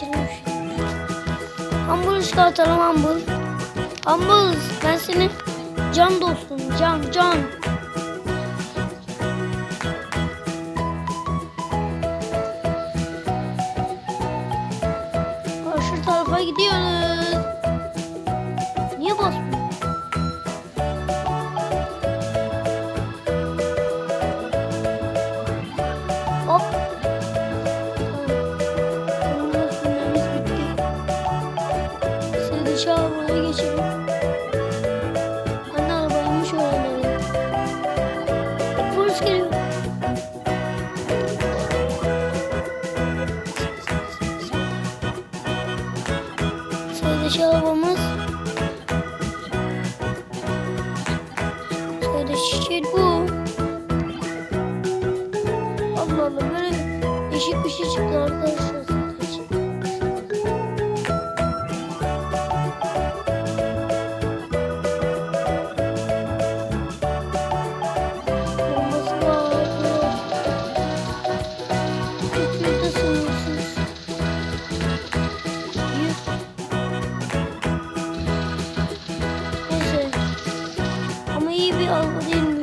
kaçırmış. Ambul çıkartalım Ambul. Ambul ben seni can dostum can can. Karşı tarafa gidiyoruz. arabaya geçelim. Anne arabaymış öğrenelim. Polis geliyor. Sıradaki arabamız. Sıradaki şey bu. Allah Allah böyle değişik bir şey çıktı arkadaşlar. iyi bir algı?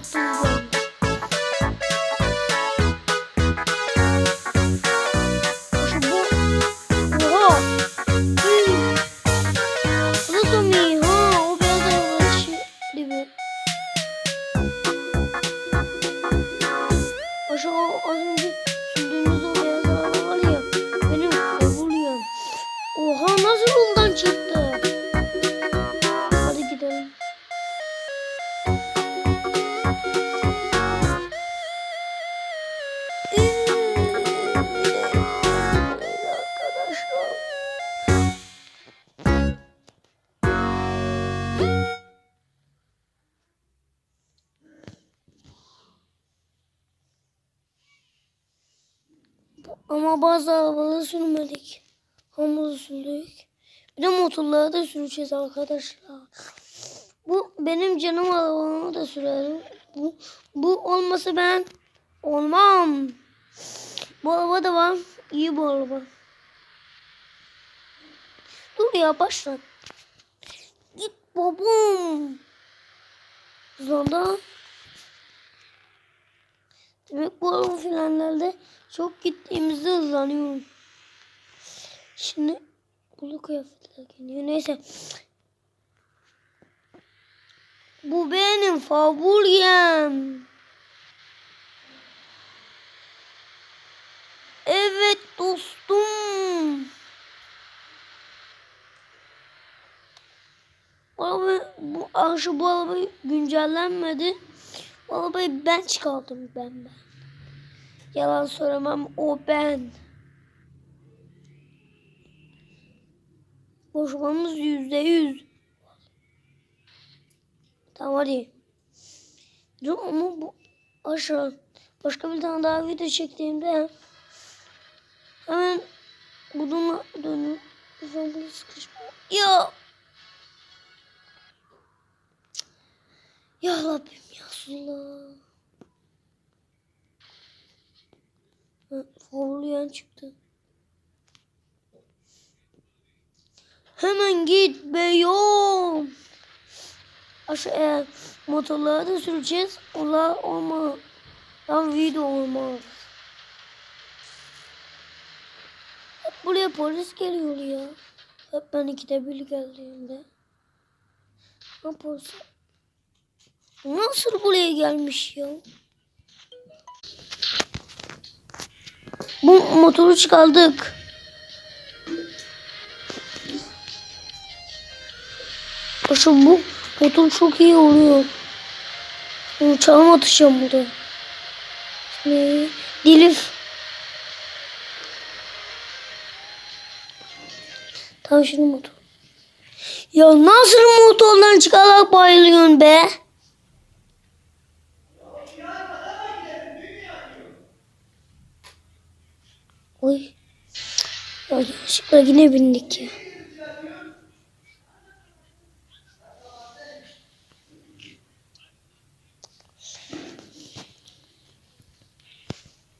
Club. Bazı arabaları sürmedik. Hamuru sürdük. Bir de motorları da süreceğiz arkadaşlar. Bu benim canım arabamı da sürerim. Bu, bu olmasa ben olmam. Bu araba da var. İyi bu araba. Dur ya başla. Git babam. Zonda. Demek bu araba frenlerde çok gittiğimizde hızlanıyorum. Şimdi kulu kıyafetler geliyor. Neyse. Bu benim favorim. Evet dostum. Araba, bu arşı bu araba güncellenmedi. Arabayı ben çıkardım ben ben. Yalan söylemem o ben. Boşmamız yüzde yüz. Tamam hadi. Dur ama bu aşağı. Başka bir tane daha video çektiğimde hemen bununla dönüp bunu sıkışma. Ya. Ya Rabbim ya Allah. Favoriyen çıktı. Hemen git beyom. Aşağıya motorları da süreceğiz. Onlar olma. Tam video olmaz. Hep buraya polis geliyor ya. Hep ben ikide bir geldiğimde. Ne polisi? Nasıl buraya gelmiş ya? Bu motoru çıkardık. Paşa bu motor çok iyi oluyor. Uçağım atacağım burada. Şimdi Dilif. Şimdi motor. Ya nasıl motordan çıkarak bayılıyorsun be? Oy. Ya yanlışlıkla yine bindik ya.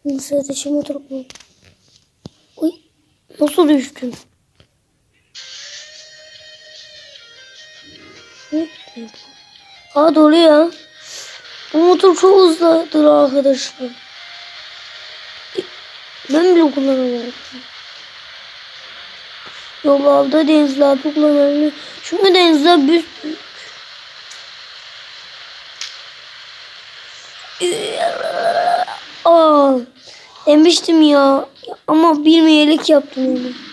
Nasıl ateşim oturup mu? Oy. Nasıl düştün? Aa ya. Bu motor çok hızlıdır arkadaşlar. Ben bile kullanamıyorum. Yollarda denizlerde kullanabilirim. Çünkü denizler büyük. Aa, demiştim ya. Ama bilmeyerek yaptım onu.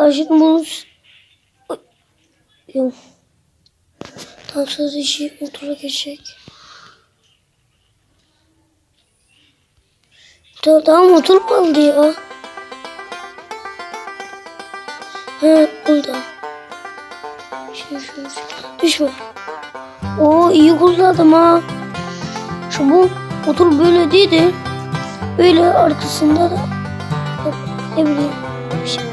Daha bunu... Ay. Yok. Tam sonra işi motora geçecek. Daha, daha motor kaldı ya. He burada. Şimdi şunu düşme. Oo iyi kullandım ha. Şu bu motor böyle değildi. Böyle arkasında da ne bileyim şey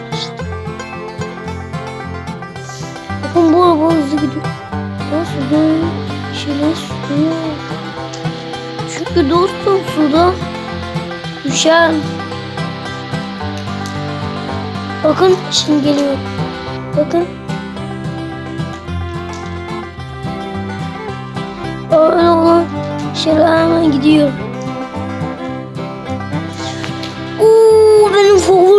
Bakın bu araba hızlı gidiyor. Nasıl böyle şeyler sürüyor. Çünkü dostum suda düşer. Bakın şimdi geliyor. Bakın. Öyle olan şeyler hemen gidiyor. Oo benim favorim.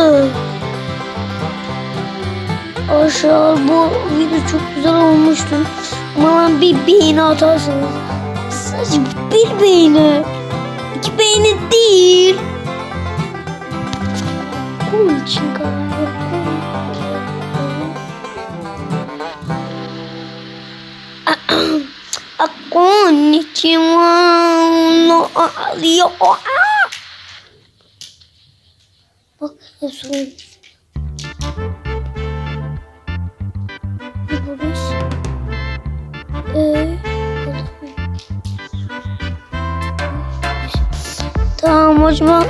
Hızlı. Aşağı bu video çok güzel olmuştu. Bana bir beğeni atarsanız. Sadece bir beğeni. İki beğeni değil. Bunun için karar Konnichiwa no yo. Bak olmuş. Burası. Ee, tamam zaman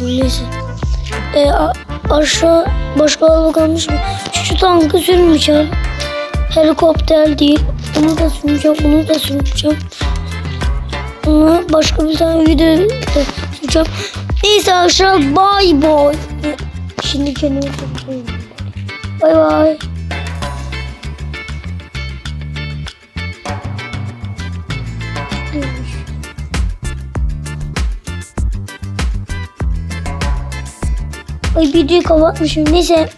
neyse. Ee, aşağı başka araba kalmış mı? Şu tankı sürmeyeceğim. Helikopter değil. Bunu da sürmeyeceğim. Bunu da sürmeyeceğim. Ama başka bir tane video da süreceğim. Neyse aşağı bay bay. Şimdi kendimi toplayayım. Bay bay. Neymiş? Ay videoyu kapatmışım. Neyse